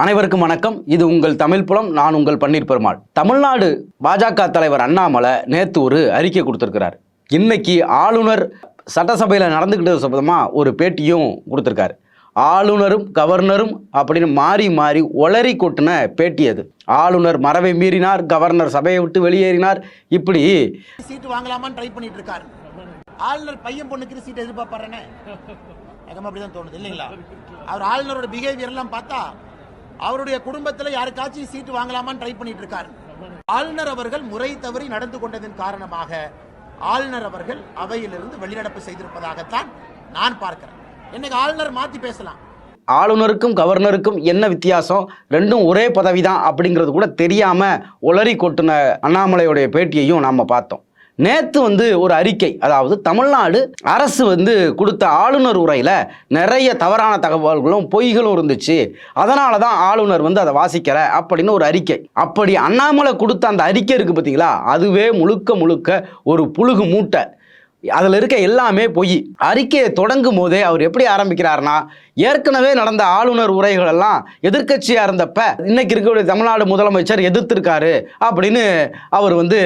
அனைவருக்கும் வணக்கம். இது உங்கள் தமிழ் புலம் நான் உங்கள் பன்னீர் பெருமாள். தமிழ்நாடு பாஜக தலைவர் அண்ணாமலை நேற்று ஒரு அறிக்கை கொடுத்துருக்கிறார். இன்னைக்கு ஆளுநர் சட்டசபையில் நடந்துக்கிட்டது சம்பந்தமாக ஒரு பேட்டியும் கொடுத்துருக்காரு. ஆளுநரும் கவர்னரும் அப்படின்னு மாறி மாறி ஒளரி கொட்டின பேட்டி அது. ஆளுநர் மரபை மீறினார் கவர்னர் சபையை விட்டு வெளியேறினார். இப்படி சீட்டு வாங்கலாமான்னு ட்ரை பண்ணிட்டு இருக்காரு ஆளுநர் பையன் பொண்ணுக்கு சீட் எதிர்பார்ப்பாருன்னு அப்படிதான் தோணுது இல்லைங்களா? அவர் ஆளுநரோட பிஹேவியர் எல்லாம் பார்த்தா அவருடைய குடும்பத்தில் யாருக்காச்சும் சீட்டு வாங்கலாமான்னு ட்ரை பண்ணிட்டு இருக்காரு ஆளுநர் அவர்கள் முறை தவறி நடந்து கொண்டதன் காரணமாக ஆளுநர் அவர்கள் அவையிலிருந்து வெளிநடப்பு செய்திருப்பதாகத்தான் நான் பார்க்கிறேன். இன்னைக்கு ஆளுநர் மாத்தி பேசலாம். ஆளுநருக்கும் கவர்னருக்கும் என்ன வித்தியாசம்? ரெண்டும் ஒரே பதவி தான் அப்படிங்கிறது கூட தெரியாமல் உளறி கொட்டின அண்ணாமலையுடைய பேட்டியையும் நாம் பார்த்தோம். நேற்று வந்து ஒரு அறிக்கை அதாவது தமிழ்நாடு அரசு வந்து கொடுத்த ஆளுநர் உரையில் நிறைய தவறான தகவல்களும் பொய்களும் இருந்துச்சு. அதனால தான் ஆளுநர் வந்து அதை வாசிக்கிற அப்படின்னு ஒரு அறிக்கை. அப்படி அண்ணாமலை கொடுத்த அந்த அறிக்கை இருக்குது பார்த்தீங்களா அதுவே முழுக்க முழுக்க ஒரு புழுகு மூட்டை. அதில் இருக்க எல்லாமே பொய். அறிக்கையை தொடங்கும் போதே அவர் எப்படி ஆரம்பிக்கிறாருன்னா ஏற்கனவே நடந்த ஆளுநர் உரைகள் எல்லாம் எதிர்க்கட்சியாக இருந்தப்ப இன்னைக்கு இருக்கக்கூடிய தமிழ்நாடு முதலமைச்சர் எதிர்த்திருக்காரு அப்படின்னு அவர் வந்து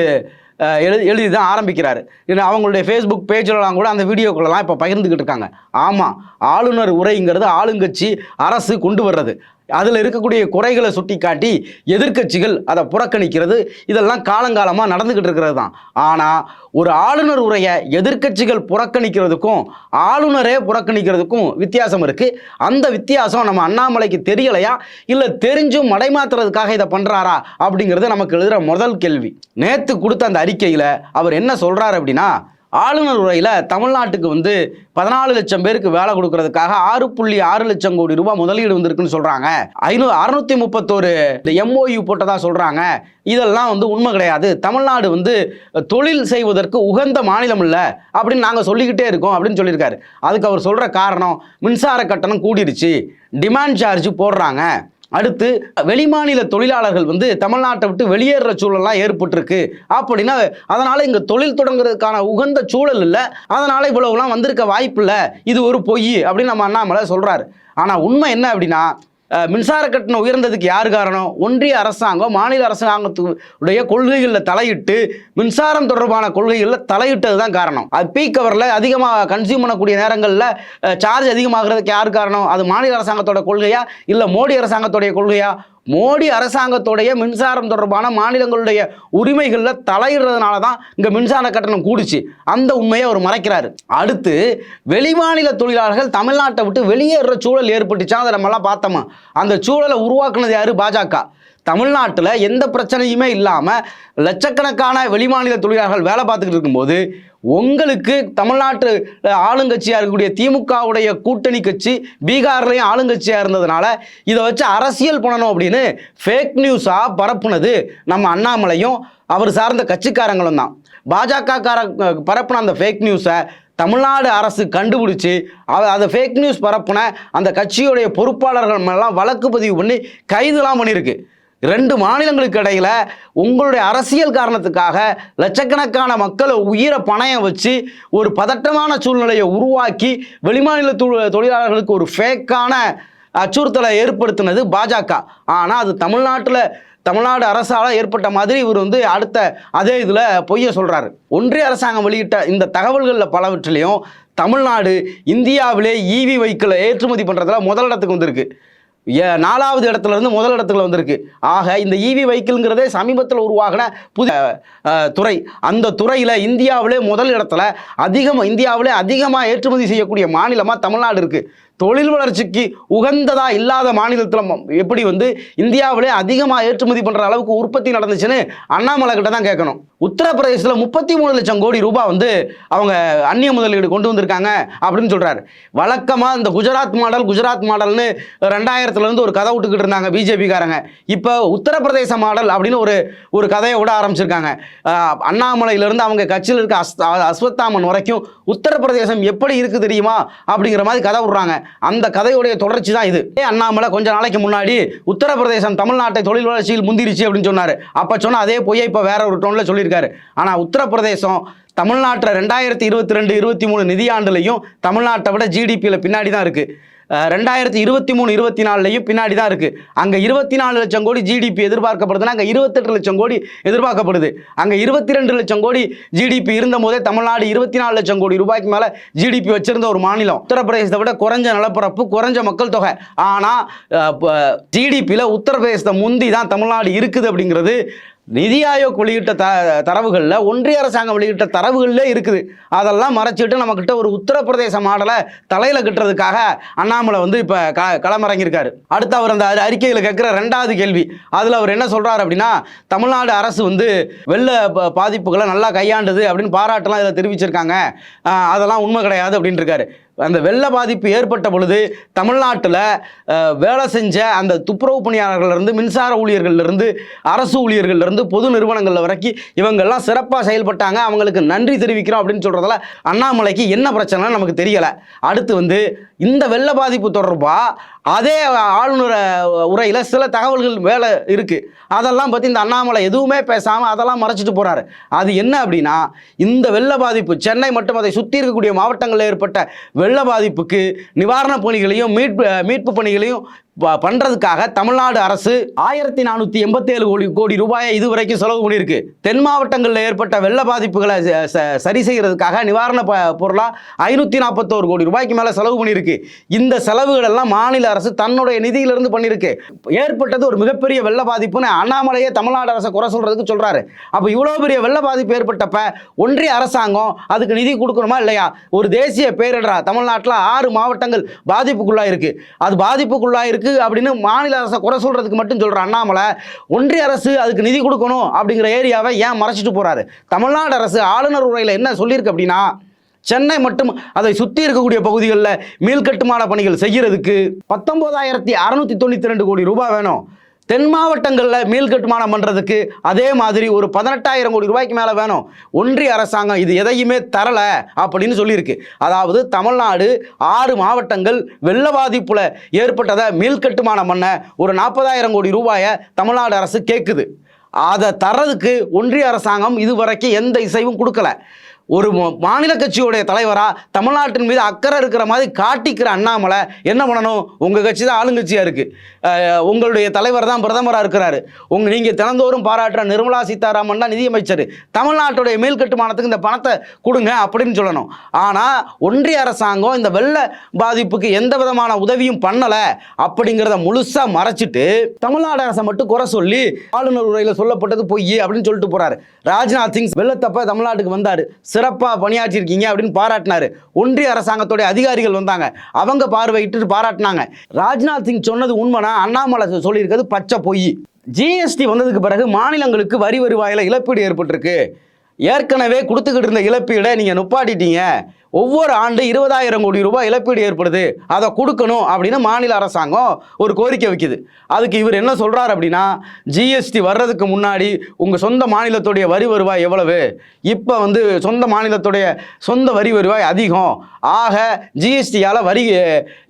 எழுதி எழுதி தான் ஆரம்பிக்கிறாரு. ஏன்னா அவங்களுடைய ஃபேஸ்புக் பேஜ்லலாம் கூட அந்த வீடியோக்குள்ளலாம் இப்போ பகிர்ந்துக்கிட்டு இருக்காங்க. ஆமாம் ஆளுநர் உரைங்கிறது ஆளுங்கட்சி அரசு கொண்டு வர்றது. அதில் இருக்கக்கூடிய குறைகளை சுட்டி காட்டி எதிர்க்கட்சிகள் அதை புறக்கணிக்கிறது. இதெல்லாம் காலங்காலமாக நடந்துக்கிட்டு இருக்கிறது தான். ஆனால் ஒரு ஆளுநர் உரையை எதிர்க்கட்சிகள் புறக்கணிக்கிறதுக்கும் ஆளுநரே புறக்கணிக்கிறதுக்கும் வித்தியாசம் இருக்குது அந்த வித்தியாசம் நம்ம அண்ணாமலைக்கு தெரியலையா? இல்லை தெரிஞ்சும் மடைமாத்துறதுக்காக இதை பண்ணுறாரா அப்படிங்கிறது நமக்கு எழுதுகிற முதல் கேள்வி. நேற்று கொடுத்த அந்த அறிக்கையில் அவர் என்ன சொல்கிறார் அப்படின்னா ஆளுநர் உரையில் தமிழ்நாட்டுக்கு வந்து பதினாலு லட்சம் பேருக்கு வேலை கொடுக்கறதுக்காக ஆறு புள்ளி ஆறு லட்சம் கோடி ரூபாய் முதலீடு வந்திருக்குன்னு சொல்கிறாங்க ஐநூறு அறுநூத்தி முப்பத்தோரு இந்த எம்ஓயு போட்டதாக சொல்கிறாங்க இதெல்லாம் வந்து உண்மை கிடையாது. தமிழ்நாடு வந்து தொழில் செய்வதற்கு உகந்த மாநிலம் இல்லை அப்படின்னு நாங்கள் சொல்லிக்கிட்டே இருக்கோம் அப்படின்னு சொல்லியிருக்காரு. அதுக்கு அவர் சொல்கிற காரணம் மின்சார கட்டணம் கூடிருச்சு. டிமாண்ட் சார்ஜ் போடுறாங்க. அடுத்து வெளிமாநில தொழிலாளர்கள் வந்து தமிழ்நாட்டை விட்டு வெளியேறுற சூழல்லாம் ஏற்பட்டிருக்கு. அப்படின்னா அதனால் இங்கே தொழில் தொடங்குறதுக்கான உகந்த சூழல் இல்லை. அதனால் இவ்வளவுலாம் வந்திருக்க வாய்ப்பு இல்லை. இது ஒரு பொய் அப்படின்னு நம்ம அண்ணாமலை சொல்கிறாரு ஆனால் உண்மை என்ன அப்படின்னா மின்சார கட்டணம் உயர்ந்ததுக்கு யார் காரணம்? ஒன்றிய அரசாங்கம் மாநில அரசாங்கத்துடைய கொள்கைகளில் தலையிட்டு மின்சாரம் தொடர்பான கொள்கைகளில் தலையிட்டது தான் காரணம். அது பீக் கவரில் அதிகமாக கன்சியூம் பண்ணக்கூடிய நேரங்களில் சார்ஜ் அதிகமாகிறதுக்கு யார் காரணம்? அது மாநில அரசாங்கத்தோட கொள்கையா? இல்லை மோடி அரசாங்கத்தோடைய கொள்கையா? மோடி அரசாங்கத்தோடைய மின்சாரம் தொடர்பான மாநிலங்களுடைய உரிமைகளில் தலையிடுறதுனால தான் இங்கே மின்சார கட்டணம் கூடுச்சு. அந்த உண்மையை அவர் மறைக்கிறாரு. அடுத்து வெளிமாநில தொழிலாளர்கள் தமிழ்நாட்டை விட்டு வெளியேறுற சூழல் ஏற்பட்டுச்சா? அதை நம்மலாம் பார்த்தோமா? அந்த சூழலை உருவாக்குனது யாரு? பாஜக. தமிழ்நாட்டில் எந்த பிரச்சனையுமே இல்லாமல் லட்சக்கணக்கான வெளிமாநில தொழிலாளர்கள் வேலை பார்த்துக்கிட்டு இருக்கும்போது உங்களுக்கு தமிழ்நாட்டு ஆளுங்கட்சியாக இருக்கக்கூடிய திமுகவுடைய கூட்டணி கட்சி பீகார்லேயும் ஆளுங்கட்சியாக இருந்ததுனால இதை வச்சு அரசியல் பண்ணணும் அப்படின்னு ஃபேக் நியூஸாக பரப்புனது நம்ம அண்ணாமலையும் அவர் சார்ந்த கட்சிக்காரங்களும் தான். பாஜக கார பரப்புன அந்த ஃபேக் நியூஸை தமிழ்நாடு அரசு கண்டுபிடிச்சி அவ- அதை ஃபேக் நியூஸ் பரப்புன அந்த கட்சியுடைய பொறுப்பாளர்கள் மேலாம் வழக்கு பதிவு பண்ணி கைதுலாம் பண்ணியிருக்கு. ரெண்டு மாநிலங்களுக்கு இடையில உங்களுடைய அரசியல் காரணத்துக்காக லட்சக்கணக்கான மக்களை உயிரை பணயம் வச்சு ஒரு பதட்டமான சூழ்நிலையை உருவாக்கி வெளிமாநில தொழிலாளர்களுக்கு ஒரு ஃபேக்கான அச்சுறுத்தலை ஏற்படுத்தினது பாஜக. ஆனால் அது தமிழ்நாட்டில் தமிழ்நாடு அரசால் ஏற்பட்ட மாதிரி இவர் வந்து அடுத்த அதே இதில் பொய்ய சொல்கிறாரு ஒன்றிய அரசாங்கம் வெளியிட்ட இந்த தகவல்களில் பலவற்றிலையும் தமிழ்நாடு இந்தியாவிலே ஈவி வெஹிக்கிளை ஏற்றுமதி பண்ணுறதுல முதல் இடத்துக்கு வந்திருக்கு. நாலாவது இடத்துல இருந்து முதல் இடத்துல வந்திருக்கு. ஆக இந்த ஈவி வெஹிக்கிள்ங்கிறதே சமீபத்தில் உருவாகின புதிய துறை. அந்த துறையில் இந்தியாவிலே முதல் இடத்துல அதிகமாக இந்தியாவிலே அதிகமாக ஏற்றுமதி செய்யக்கூடிய மாநிலமாக தமிழ்நாடு இருக்குது தொழில் வளர்ச்சிக்கு உகந்ததா இல்லாத மாநிலத்தில் எப்படி வந்து இந்தியாவிலே அதிகமாக ஏற்றுமதி பண்ணுற அளவுக்கு உற்பத்தி நடந்துச்சுன்னு அண்ணாமலை கிட்ட தான் கேட்கணும். உத்தரப்பிரதேசத்தில் முப்பத்தி மூணு லட்சம் கோடி ரூபாய் வந்து அவங்க அந்நிய முதலீடு கொண்டு வந்திருக்காங்க அப்படின்னு சொல்கிறாரு வழக்கமாக இந்த குஜராத் மாடல் குஜராத் மாடல்னு ரெண்டாயிரத்துலேருந்து ஒரு கதை விட்டுக்கிட்டு இருந்தாங்க பிஜேபிக்காரங்க. இப்போ உத்தரப்பிரதேச மாடல் அப்படின்னு ஒரு ஒரு கதையை விட ஆரம்பிச்சிருக்காங்க. அண்ணாமலையிலேருந்து அவங்க கட்சியில் இருக்க அஸ் அஸ்வத்தாமன் வரைக்கும் உத்தரப்பிரதேசம் எப்படி இருக்குது தெரியுமா அப்படிங்கிற மாதிரி கதை விடுறாங்க. அந்த கதையுடைய தொடர்ச்சி தான் இது. ஏ அண்ணாமலை கொஞ்ச நாளைக்கு முன்னாடி உத்தரப்பிரதேசம் தமிழ்நாட்டை தொழில் வளர்ச்சியில் முந்திருச்சு அப்படின்னு சொன்னார். அப்போ சொன்ன அதே பொய்யை இப்போ வேற ஒரு டோனில் சொல்லியிருக்காரு. ஆனால் உத்தரப்பிரதேசம் தமிழ்நாட்டில் ரெண்டாயிரத்தி இருபத்தி ரெண்டு இருபத்தி மூணு நிதியாண்டுலையும் தமிழ்நாட்டை விட ஜிடிபியில் பின்னாடி தான் இருக்குது ரெண்டாயிரத்தி இருபத்தி மூணு இருபத்தி நாலுலையும் பின்னாடி தான் இருக்குது அங்கே இருபத்தி நாலு லட்சம் கோடி ஜிடிபி எதிர்பார்க்கப்படுதுன்னா அங்கே இருபத்தெட்டு லட்சம் கோடி எதிர்பார்க்கப்படுது. அங்கே இருபத்தி ரெண்டு லட்சம் கோடி ஜிடிபி இருந்த போதே தமிழ்நாடு இருபத்தி நாலு லட்சம் கோடி ரூபாய்க்கு மேலே ஜிடிபி வச்சிருந்த ஒரு மாநிலம். உத்தரப்பிரதேசத்தை விட குறைஞ்ச நிலப்பரப்பு குறைஞ்ச மக்கள் தொகை. ஆனால் ஜிடிபியில் உத்தரப்பிரதேசத்தை முந்தி தான் தமிழ்நாடு இருக்குது அப்படிங்கிறது நிதி ஆயோக் வெளியிட்ட த தரவுகளில் ஒன்றிய அரசாங்கம் வெளியிட்ட தரவுகளில் இருக்குது. அதெல்லாம் மறைச்சிட்டு நம்மக்கிட்ட ஒரு உத்தரப்பிரதேச மாடலை தலையில் கட்டுறதுக்காக அண்ணாமலை வந்து இப்போ க களமிறங்கியிருக்காரு. அடுத்து அவர் அந்த அறிக்கையில் கேட்குற ரெண்டாவது கேள்வி. அதில் அவர் என்ன சொல்கிறார் அப்படின்னா தமிழ்நாடு அரசு வந்து வெள்ள பாதிப்புகளை நல்லா கையாண்டுது அப்படின்னு பாராட்டெல்லாம் இதில் தெரிவிச்சிருக்காங்க. அதெல்லாம் உண்மை கிடையாது அப்படின்னு இருக்காரு. அந்த வெள்ள பாதிப்பு ஏற்பட்ட பொழுது தமிழ்நாட்டில் வேலை செஞ்ச அந்த துப்புரவு பணியாளர்கள்லேருந்து மின்சார ஊழியர்கள்லேருந்து அரசு ஊழியர்கள்லேருந்து பொது நிறுவனங்கள் வரைக்கும் இவங்கெல்லாம் சிறப்பாக செயல்பட்டாங்க. அவங்களுக்கு நன்றி தெரிவிக்கிறோம் அப்படின்னு சொல்கிறதால அண்ணாமலைக்கு என்ன பிரச்சனைன்னு நமக்கு தெரியலை. அடுத்து வந்து இந்த வெள்ள பாதிப்பு தொடர்பாக அதே ஆளுநர் உரையில் சில தகவல்கள் வேலை இருக்குது அதெல்லாம் பற்றி இந்த அண்ணாமலை எதுவுமே பேசாமல் அதெல்லாம் மறைச்சிட்டு போகிறாரு அது என்ன அப்படின்னா இந்த வெள்ள பாதிப்பு சென்னை மற்றும் அதை சுற்றி இருக்கக்கூடிய மாவட்டங்களில் ஏற்பட்ட வெள்ள பாதிப்புக்கு நிவாரணப் பணிகளையும் மீட்பு மீட்பு பணிகளையும் ப- தமிழ்நாடு அரசு ஆயிரத்தி நானூற்றி எண்பத்தேழு கோடி கோடி ரூபாயை இதுவரைக்கும் செலவு பண்ணியிருக்கு. தென் மாவட்டங்களில் ஏற்பட்ட வெள்ள பாதிப்புகளை ச- ச- சரி செய்கிறதுக்காக நிவாரண ப பொருளாக ஐநூற்றி நாற்பத்தோரு கோடி ரூபாய்க்கு மேலே செலவு பண்ணியிருக்கு. இந்த செலவுகளெல்லாம் மாநில அரசு தன்னுடைய நிதியிலிருந்து பண்ணியிருக்கு. ஏற்பட்டது ஒரு மிகப்பெரிய வெள்ள பாதிப்புன்னு அண்ணாமலையே தமிழ்நாடு அரசை குறை சொல்கிறதுக்கு சொல்கிறாரு அப்போ இவ்வளோ பெரிய வெள்ள பாதிப்பு ஏற்பட்டப்ப ஒன்றிய அரசாங்கம் அதுக்கு நிதி கொடுக்கணுமா இல்லையா? ஒரு தேசிய பேரிடரா? தமிழ்நாட்டில் ஆறு மாவட்டங்கள் பாதிப்புக்குள்ளாக இருக்குது அது பாதிப்புக்குள்ளா இருக்குது அப்படின்னு மாநில அரசை குறை சொல்கிறதுக்கு மட்டும் சொல்கிற அண்ணாமலை ஒன்றிய அரசு அதுக்கு நிதி கொடுக்கணும் அப்படிங்கிற ஏரியாவை ஏன் மறைச்சிட்டு போகிறாரு தமிழ்நாடு அரசு ஆளுநர் உரையில் என்ன சொல்லியிருக்கு அப்படின்னா சென்னை மட்டும் அதை சுற்றி இருக்கக்கூடிய பகுதிகளில் மீள்கட்டுமான பணிகள் செய்கிறதுக்கு பத்தொம்போதாயிரத்தி அறநூற்றி தொண்ணூற்றி ரெண்டு கோடி ரூபாய் வேணும். தென் மாவட்டங்களில் மீள் கட்டுமானம் பண்ணுறதுக்கு அதே மாதிரி ஒரு பதினெட்டாயிரம் கோடி ரூபாய்க்கு மேலே வேணும். ஒன்றிய அரசாங்கம் இது எதையுமே தரலை அப்படின்னு சொல்லியிருக்கு. அதாவது தமிழ்நாடு ஆறு மாவட்டங்கள் வெள்ள பாதிப்பில் ஏற்பட்டதை மீள் கட்டுமானம் பண்ண ஒரு நாற்பதாயிரம் கோடி ரூபாயை தமிழ்நாடு அரசு கேட்குது அதை தர்றதுக்கு ஒன்றிய அரசாங்கம் இதுவரைக்கும் எந்த இசைவும் கொடுக்கல. ஒரு மாநில கட்சியுடைய தலைவராக தமிழ்நாட்டின் மீது அக்கறை இருக்கிற மாதிரி காட்டிக்கிற அண்ணாமலை என்ன பண்ணணும்? உங்கள் கட்சி தான் ஆளுங்கட்சியாக இருக்குது உங்களுடைய தலைவர் தான் பிரதமராக இருக்கிறாரு. உங்கள் நீங்கள் தினந்தோறும் பாராட்டுற நிர்மலா சீதாராமன் தான் நிதியமைச்சர். தமிழ்நாட்டுடைய மேல் கட்டுமானத்துக்கு இந்த பணத்தை கொடுங்க அப்படின்னு சொல்லணும். ஆனால் ஒன்றிய அரசாங்கம் இந்த வெள்ள பாதிப்புக்கு எந்த விதமான உதவியும் பண்ணலை அப்படிங்கிறத முழுசாக மறைச்சிட்டு தமிழ்நாடு அரசை மட்டும் குறை சொல்லி ஆளுநர் உரையில் சொல்லப்பட்டது பொய் அப்படின்னு சொல்லிட்டு போகிறாரு ராஜ்நாத் சிங் வெள்ளத்தப்ப தமிழ்நாட்டுக்கு வந்தார். சிறப்பாக பணியாற்றிருக்கீங்க அப்படின்னு பாராட்டினார். ஒன்றிய அரசாங்கத்துடைய அதிகாரிகள் வந்தாங்க. அவங்க பார்வையிட்டு பாராட்டினாங்க. ராஜ்நாத் சிங் சொன்னது உண்மைனா அண்ணாமலை சொல்லியிருக்கிறது பச்சை பொய். ஜிஎஸ்டி வந்ததுக்கு பிறகு மாநிலங்களுக்கு வரி வருவாயில் இழப்பீடு ஏற்பட்டிருக்கு. ஏற்கனவே கொடுத்துக்கிட்டு இருந்த இழப்பீடை நீங்கள் நுப்பாட்டிட்டீங்க. ஒவ்வொரு ஆண்டு இருபதாயிரம் கோடி ரூபாய் இழப்பீடு ஏற்படுது. அதை கொடுக்கணும் அப்படின்னு மாநில அரசாங்கம் ஒரு கோரிக்கை வைக்குது. அதுக்கு இவர் என்ன சொல்கிறார் அப்படின்னா ஜிஎஸ்டி வர்றதுக்கு முன்னாடி உங்கள் சொந்த மாநிலத்துடைய வரி வருவாய் எவ்வளவு? இப்போ வந்து சொந்த மாநிலத்துடைய சொந்த வரி வருவாய் அதிகம். ஆக ஜிஎஸ்டியால் வரி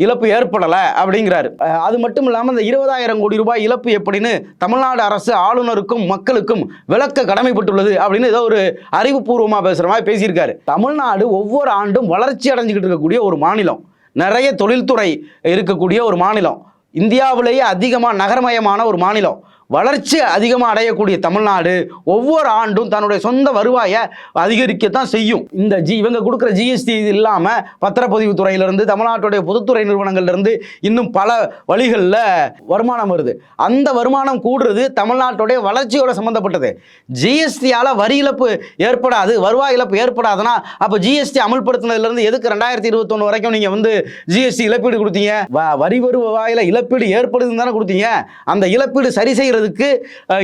இழப்பு ஏற்படலை அப்படிங்கிறாரு. அது மட்டும் இல்லாமல் இந்த இருபதாயிரம் கோடி ரூபாய் இழப்பு எப்படின்னு தமிழ்நாடு அரசு ஆளுநருக்கும் மக்களுக்கும் விளக்க கடமைப்பட்டுள்ளது அப்படின்னு ஏதோ ஒரு அறிவுபூர்வமாக பேசுகிற மாதிரி பேசியிருக்காரு. தமிழ்நாடு ஒவ்வொரு ஆண்டு ஆண்டும் வளர்ச்சி அடைஞ்சிக்கிட்டு இருக்கக்கூடிய ஒரு மாநிலம். நிறைய தொழில்துறை இருக்கக்கூடிய ஒரு மாநிலம். இந்தியாவிலேயே அதிகமாக நகரமயமான ஒரு மாநிலம். வளர்ச்சி அதிகமாக அடையக்கூடிய தமிழ்நாடு ஒவ்வொரு ஆண்டும் தன்னுடைய சொந்த வருவாயை அதிகரிக்கத்தான் செய்யும். இந்த ஜி இவங்க கொடுக்குற ஜிஎஸ்டி இது இல்லாமல் பத்திரப்பதிவு துறையிலிருந்து தமிழ்நாட்டுடைய பொதுத்துறை நிறுவனங்கள்லேருந்து இன்னும் பல வழிகளில் வருமானம் வருது. அந்த வருமானம் கூடுறது தமிழ்நாட்டுடைய வளர்ச்சியோட சம்மந்தப்பட்டது ஜிஎஸ்டியால் வரி இழப்பு ஏற்படாது வருவாய் இழப்பு ஏற்படாதுன்னா அப்போ ஜிஎஸ்டி அமல்படுத்தினதுலேருந்து எதுக்கு ரெண்டாயிரத்தி இருபத்தொன்று வரைக்கும் நீங்கள் வந்து ஜிஎஸ்டி இழப்பீடு கொடுத்தீங்க? வ- வரி வருவாயில் இழப்பீடு ஏற்படுதுன்னு தானே கொடுத்தீங்க. அந்த இழப்பீடு சரி செய்கிறதுக்கு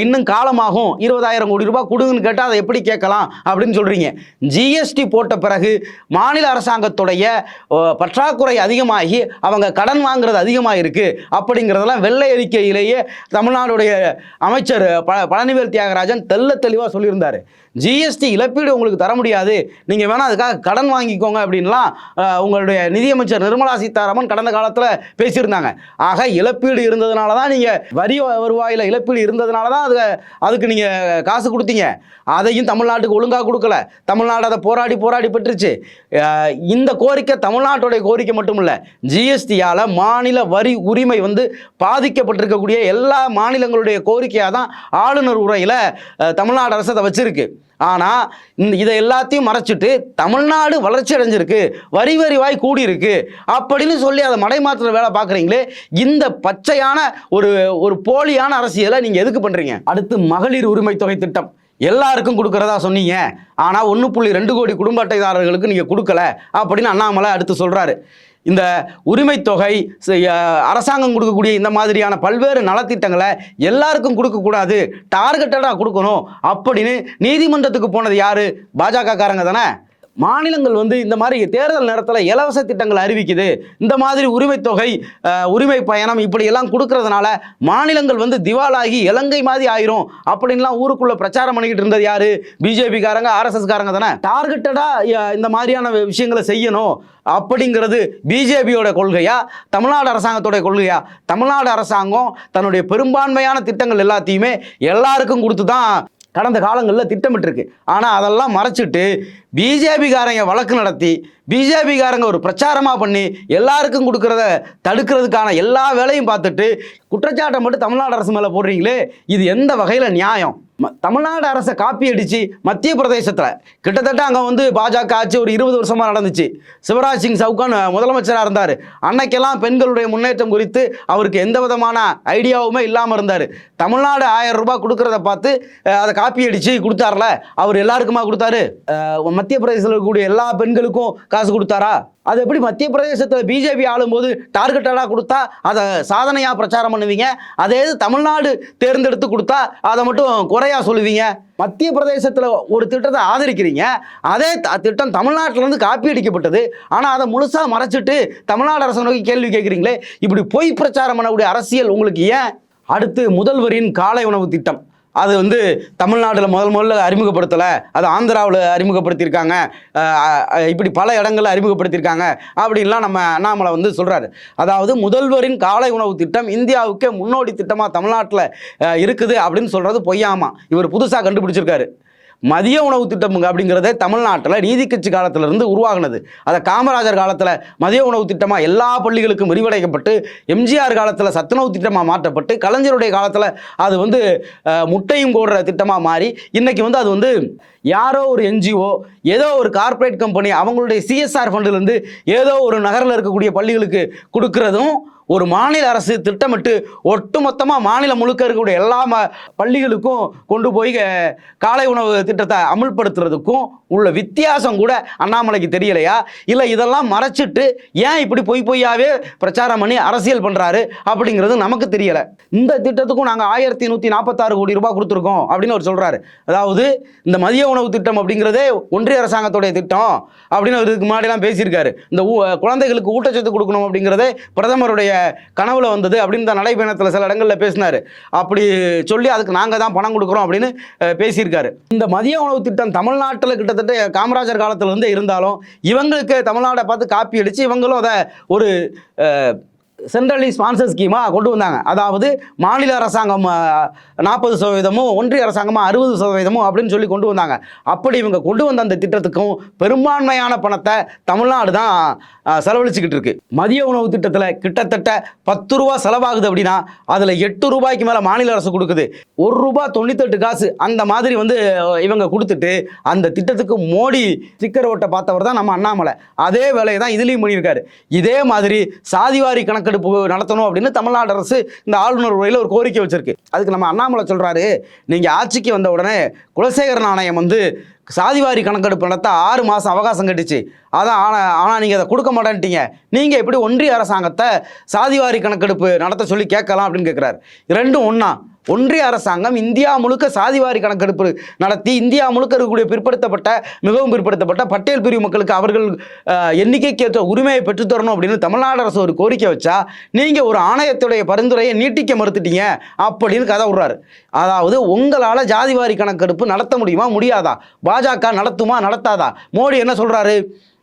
இன்னும் காலமாகும். இருபதாயிரம் கோடி ரூபாய் கொடுங்கன்னு கேட்டால் அதை எப்படி கேட்கலாம் அப்படின்னு சொல்கிறீங்க ஜிஎஸ்டி போட்ட பிறகு மாநில அரசாங்கத்துடைய பற்றாக்குறை அதிகமாகி அவங்க கடன் வாங்குறது அதிகமாக இருக்குது அப்படிங்கிறதெல்லாம் வெள்ளை அறிக்கையிலேயே தமிழ்நாடுடைய அமைச்சர் ப பழனிவேல் தியாகராஜன் தெல்ல தெளிவாக சொல்லியிருந்தார். ஜிஎஸ்டி இழப்பீடு உங்களுக்கு தர முடியாது. நீங்கள் வேணால் அதுக்காக கடன் வாங்கிக்கோங்க அப்படின்லாம் உங்களுடைய நிதியமைச்சர் நிர்மலா சீதாராமன் கடந்த காலத்தில் பேசியிருந்தாங்க. ஆக இழப்பீடு இருந்ததுனால தான் நீங்கள் வரி வருவாயில் இழப்பீடு உழைப்பில் இருந்ததுனால தான் அது அதுக்கு நீங்கள் காசு கொடுத்தீங்க. அதையும் தமிழ்நாட்டுக்கு ஒழுங்காக கொடுக்கல. தமிழ்நாடு அதை போராடி போராடி பெற்றுச்சு. இந்த கோரிக்கை தமிழ்நாட்டுடைய கோரிக்கை மட்டும் இல்லை ஜிஎஸ்டியால் மாநில வரி உரிமை வந்து பாதிக்கப்பட்டிருக்கக்கூடிய எல்லா மாநிலங்களுடைய கோரிக்கையாக தான் ஆளுநர் உரையில் தமிழ்நாடு அரசு அதை வச்சுருக்கு. ஆனால் இந்த இதை எல்லாத்தையும் மறைச்சிட்டு தமிழ்நாடு வளர்ச்சி அடைஞ்சிருக்கு வரி வரிவாய் கூடியிருக்கு அப்படின்னு சொல்லி அதை மடைமாற்றுற வேலை பார்க்குறீங்களே இந்த பச்சையான ஒரு ஒரு போலியான அரசியல் நீங்கள் எதுக்கு பண்ணுறீங்க அடுத்து மகளிர் உரிமை தொகை திட்டம். எல்லாருக்கும் கொடுக்குறதா சொன்னீங்க. ஆனால் ஒன்று புள்ளி ரெண்டு கோடி குடும்ப அட்டைதாரர்களுக்கு நீங்கள் கொடுக்கல அப்படின்னு அண்ணாமலை அடுத்து சொல்கிறாரு இந்த உரிமை தொகை அரசாங்கம் கொடுக்கக்கூடிய இந்த மாதிரியான பல்வேறு நலத்திட்டங்களை எல்லாருக்கும் கொடுக்கக்கூடாது. டார்கெட்டடாக கொடுக்கணும் அப்படின்னு நீதிமன்றத்துக்கு போனது யார்? பாஜக காரங்க தானே? மாநிலங்கள் வந்து இந்த மாதிரி தேர்தல் நேரத்தில் இலவச திட்டங்கள் அறிவிக்குது. இந்த மாதிரி உரிமை தொகை உரிமை பயணம் இப்படி எல்லாம் கொடுக்கறதுனால மாநிலங்கள் வந்து திவாலாகி இலங்கை மாதிரி ஆயிரும். அப்படின்லாம் ஊருக்குள்ள பிரச்சாரம் பண்ணிக்கிட்டு இருந்தது யாரு? பிஜேபிக்காரங்க ஆர்எஸ்எஸ்காரங்க ஆர்எஸ்எஸ் காரங்க தானே டார்கெட்டடா இந்த மாதிரியான விஷயங்களை செய்யணும் அப்படிங்கிறது பிஜேபியோட கொள்கையா? தமிழ்நாடு அரசாங்கத்தோட கொள்கையா? தமிழ்நாடு அரசாங்கம் தன்னுடைய பெரும்பான்மையான திட்டங்கள் எல்லாத்தையுமே எல்லாருக்கும் கொடுத்து தான் கடந்த காலங்களில் திட்டமிட்டிருக்கு. ஆனால் அதெல்லாம் மறைச்சிட்டு பிஜேபிக்காரங்க வழக்கு நடத்தி பிஜேபிக்காரங்க ஒரு பிரச்சாரமாக பண்ணி எல்லாருக்கும் கொடுக்குறத தடுக்கிறதுக்கான எல்லா வேலையும் பார்த்துட்டு குற்றச்சாட்டை மட்டும் தமிழ்நாடு அரசு மேலே போடுறீங்களே இது எந்த வகையில் நியாயம்? தமிழ்நாடு அரசை காப்பி அடித்து மத்திய பிரதேசத்தில் கிட்டத்தட்ட அங்கே வந்து பாஜக ஆட்சி ஒரு இருபது வருஷமாக நடந்துச்சு. சிவராஜ் சிங் சவுகான் முதலமைச்சராக இருந்தார். அன்னைக்கெல்லாம் பெண்களுடைய முன்னேற்றம் குறித்து அவருக்கு எந்த விதமான ஐடியாவுமே இல்லாமல் இருந்தார். தமிழ்நாடு ஆயிரம் ரூபாய் கொடுக்குறத பார்த்து அதை காப்பி அடித்து கொடுத்தார்ல அவர் எல்லாருக்குமா கொடுத்தாரு? மத்திய பிரதேசத்தில் இருக்கக்கூடிய எல்லா பெண்களுக்கும் காசு கொடுத்தாரா? அது எப்படி மத்திய பிரதேசத்தில் பிஜேபி ஆளும்போது டார்கெட்டடாக கொடுத்தா அதை சாதனையாக பிரச்சாரம் பண்ணுவீங்க? அதே இது தமிழ்நாடு தேர்ந்தெடுத்து கொடுத்தா அதை மட்டும் குறையாக சொல்லுவீங்க? மத்திய பிரதேசத்தில் ஒரு திட்டத்தை ஆதரிக்கிறீங்க. அதே திட்டம் தமிழ்நாட்டிலேருந்து காப்பி அடிக்கப்பட்டது. ஆனால் அதை முழுசாக மறைச்சிட்டு தமிழ்நாடு அரசு நோக்கி கேள்வி கேட்குறீங்களே? இப்படி பொய் பிரச்சாரம் பண்ணக்கூடிய அரசியல் உங்களுக்கு ஏன்? அடுத்து முதல்வரின் காலை உணவு திட்டம். அது வந்து தமிழ்நாட்டில் முதல் முதல்ல அறிமுகப்படுத்தலை. அது ஆந்திராவில் அறிமுகப்படுத்தியிருக்காங்க. இப்படி பல இடங்களில் அறிமுகப்படுத்தியிருக்காங்க அப்படின்லாம் நம்ம அண்ணாமலை வந்து சொல்கிறாரு அதாவது முதல்வரின் காலை உணவு திட்டம் இந்தியாவுக்கே முன்னோடி திட்டமாக தமிழ்நாட்டில் இருக்குது அப்படின்னு சொல்கிறது பொய்யாமா? இவர் புதுசாக கண்டுபிடிச்சிருக்காரு. மதிய உணவு திட்டம் அப்படிங்கிறதே தமிழ்நாட்டில் நீதி கட்சி காலத்திலிருந்து உருவாகினது. அதை காமராஜர் காலத்தில் மதிய உணவு திட்டமாக எல்லா பள்ளிகளுக்கும் விரிவடைக்கப்பட்டு எம்ஜிஆர் காலத்தில் சத்துணவு திட்டமாக மாற்றப்பட்டு கலைஞருடைய காலத்தில் அது வந்து முட்டையும் போடுற திட்டமாக மாறி இன்றைக்கி வந்து அது வந்து யாரோ ஒரு என்ஜிஓ ஏதோ ஒரு கார்ப்பரேட் கம்பெனி அவங்களுடைய சிஎஸ்ஆர் ஃபண்டிலிருந்து ஏதோ ஒரு நகரில் இருக்கக்கூடிய பள்ளிகளுக்கு கொடுக்கறதும் ஒரு மாநில அரசு திட்டமிட்டு ஒட்டுமொத்தமாக மாநிலம் முழுக்க இருக்கக்கூடிய எல்லா ம- பள்ளிகளுக்கும் கொண்டு போய் காலை உணவு திட்டத்தை அமுல்படுத்துறதுக்கும் உள்ள வித்தியாசம் கூட அண்ணாமலைக்கு தெரியலையா? இல்லை இதெல்லாம் மறைச்சிட்டு ஏன் இப்படி பொய் பொய்யாவே பிரச்சாரம் பண்ணி அரசியல் பண்ணுறாரு அப்படிங்கிறது நமக்கு தெரியலை. இந்த திட்டத்துக்கும் நாங்கள் ஆயிரத்தி நூற்றி நாற்பத்தாறு கோடி ரூபாய் கொடுத்துருக்கோம் அப்படின்னு அவர் சொல்கிறாரு அதாவது இந்த மதிய உணவு திட்டம் அப்படிங்கிறதே ஒன்றிய அரசாங்கத்துடைய திட்டம் அப்படின்னு அவருக்கு இதுக்கு முன்னாடிலாம் பேசியிருக்காரு. இந்த ஊ- குழந்தைகளுக்கு ஊட்டச்சத்து கொடுக்கணும் அப்படிங்கிறதே பிரதமருடைய கனவுல வந்தது அப்படின்னு தான் நடைபயணத்தில் சில இடங்களில் பேசினார். அப்படி சொல்லி அதுக்கு நாங்கள் தான் பணம் கொடுக்குறோம் அப்படின்னு பேசியிருக்காரு. இந்த மதிய உணவு திட்டம் தமிழ்நாட்டில் கிட்டத்தட்ட காமராஜர் காலத்தில் இருந்தே இருந்தாலும் இவங்களுக்கு தமிழ்நாடை பார்த்து காப்பி அடித்து இவங்களும் அதை ஒரு சென்ட்ரலி ஸ்பான்சர் ஸ்கீமாக கொண்டு வந்தாங்க. அதாவது மாநில அரசாங்கம் நாற்பது சதவீதமும் ஒன்றிய அரசாங்கமாக அறுபது சதவீதமும் அப்படின்னு சொல்லி கொண்டு வந்தாங்க. அப்படி இவங்க கொண்டு வந்த அந்த திட்டத்துக்கும் பெரும்பான்மையான பணத்தை தமிழ்நாடு தான் செலவழிச்சுக்கிட்டு இருக்கு. மதிய உணவு திட்டத்தில் கிட்டத்தட்ட பத்து ரூபா செலவாகுது அப்படின்னா அதில் எட்டு ரூபாய்க்கு மேலே மாநில அரசு கொடுக்குது. ஒரு ரூபா தொண்ணூத்தெட்டு காசு அந்த மாதிரி வந்து இவங்க கொடுத்துட்டு அந்த திட்டத்துக்கு மோடி ஸ்டிக்கர் ஓட்டை பார்த்தவர் தான் நம்ம அண்ணாமலை. அதே வேலையை தான் இதுலேயும் பண்ணியிருக்காரு. இதே மாதிரி சாதிவாரி கணக்கு கணக்கெடுப்பு நடத்தணும் அப்படின்னு தமிழ்நாடு அரசு இந்த ஆளுநர் உரையில் ஒரு கோரிக்கை வச்சிருக்கு. அதுக்கு நம்ம அண்ணாமலை சொல்கிறாரு நீங்கள் ஆட்சிக்கு வந்த உடனே குலசேகர நாணயம் வந்து சாதிவாரி கணக்கெடுப்பு நடத்த ஆறு மாதம் அவகாசம் கட்டுச்சு. அதான் ஆனால் ஆனால் நீங்கள் அதை கொடுக்க மாட்டேன்ட்டீங்க. நீங்கள் எப்படி ஒன்றிய அரசாங்கத்தை சாதிவாரி கணக்கெடுப்பு நடத்த சொல்லி கேட்கலாம் அப்படின்னு கேட்குறாரு ரெண்டும் ஒன்றா ஒன்றிய அரசாங்கம் இந்தியா முழுக்க சாதிவாரி கணக்கெடுப்பு நடத்தி இந்தியா முழுக்க இருக்கக்கூடிய பிற்படுத்தப்பட்ட மிகவும் பிற்படுத்தப்பட்ட பட்டேல் பிரிவு மக்களுக்கு அவர்கள் எண்ணிக்கைக்கு ஏற்ற உரிமையை பெற்றுத்தரணும் அப்படின்னு தமிழ்நாடு அரசு ஒரு கோரிக்கை வச்சா நீங்கள் ஒரு ஆணையத்துடைய பரிந்துரையை நீட்டிக்க மறுத்துட்டீங்க அப்படின்னு கதை விடுறாரு. அதாவது உங்களால் ஜாதிவாரி கணக்கெடுப்பு நடத்த முடியுமா? முடியாதா? பாஜக நடத்துமா? நடத்தாதா? மோடி என்ன சொல்கிறாரு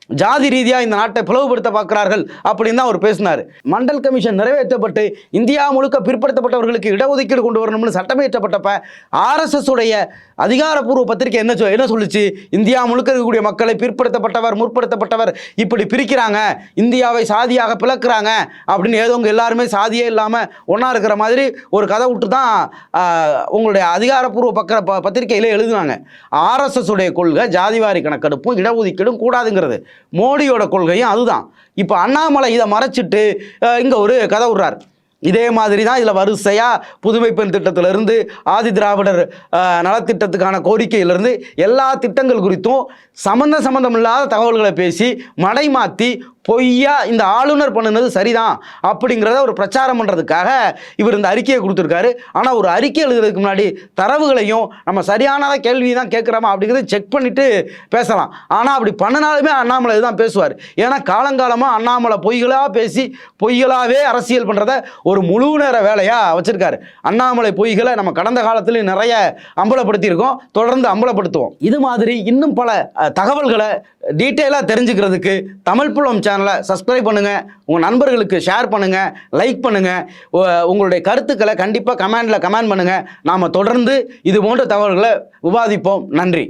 ஜாதி ரீதியாக இந்த நாட்டை பிளவுபடுத்த பார்க்கிறார்கள் அப்படின்னு தான் அவர் பேசினார். மண்டல் கமிஷன் நிறைவேற்றப்பட்டு இந்தியா முழுக்க பிற்படுத்தப்பட்டவர்களுக்கு இடஒதுக்கீடு கொண்டு வரணும்னு சட்டமேற்றப்பட்டப்ப ஆர்எஸ்எஸ் உடைய அதிகாரப்பூர்வ பத்திரிகை என்ன சொ- என்ன சொல்லுச்சு? இந்தியா முழுக்க இருக்கக்கூடிய மக்களை பிற்படுத்தப்பட்டவர் முற்படுத்தப்பட்டவர் இப்படி பிரிக்கிறாங்க. இந்தியாவை சாதியாக பிளக்குறாங்க. அப்படின்னு ஏதோங்க எல்லாருமே சாதியே இல்லாமல் ஒன்றா இருக்கிற மாதிரி ஒரு கதை விட்டு தான் உங்களுடைய அதிகாரப்பூர்வ பக்க ப எழுதுனாங்க. ஆர்எஸ்எஸ் உடைய கொள்கை ஜாதிவாரி கணக்கெடுப்பும் இடஒதுக்கீடும் கூடாதுங்கிறது. மோடியோட கொள்கையும் அதுதான். இப்போ அண்ணாமலை இதை மறைச்சிட்டு இங்கே ஒரு கதை விடுறார். இதே மாதிரி தான் இதில் வரிசையாக புதுமை பெண் திட்டத்திலிருந்து ஆதி திராவிடர் நலத்திட்டத்துக்கான கோரிக்கையிலிருந்து எல்லா திட்டங்கள் குறித்தும் சம்மந்த சம்மந்தம் இல்லாத தகவல்களை பேசி மடைமாற்றி பொய்யா இந்த ஆளுநர் பண்ணுனது சரிதான் அப்படிங்கிறத ஒரு பிரச்சாரம் பண்ணுறதுக்காக இவர் இந்த அறிக்கையை கொடுத்துருக்காரு. ஆனால் ஒரு அறிக்கை எழுதுறதுக்கு முன்னாடி தரவுகளையும் நம்ம சரியானதாக கேள்வி தான் கேட்குறோமா அப்படிங்கிறத செக் பண்ணிவிட்டு பேசலாம். ஆனால் அப்படி பண்ணினாலுமே அண்ணாமலை தான் பேசுவார். ஏன்னா காலங்காலமாக அண்ணாமலை பொய்களாக பேசி பொய்களாகவே அரசியல் பண்ணுறத ஒரு முழு நேர வேலையாக வச்சுருக்காரு. அண்ணாமலை பொய்களை நம்ம கடந்த காலத்துலேயும் நிறைய அம்பலப்படுத்தியிருக்கோம். தொடர்ந்து அம்பலப்படுத்துவோம். இது மாதிரி இன்னும் பல தகவல்களை டீட்டெயிலாக தெரிஞ்சுக்கிறதுக்கு தமிழ் புலம் சேனலை சப்ஸ்கிரைப் பண்ணுங்கள் உங்கள் நண்பர்களுக்கு ஷேர் பண்ணுங்கள் லைக் பண்ணுங்கள் உங்களுடைய கருத்துக்களை கண்டிப்பாக கமெண்டில் கமெண்ட் பண்ணுங்கள் நாம் தொடர்ந்து இது போன்ற தகவல்களை விவாதிப்போம் நன்றி.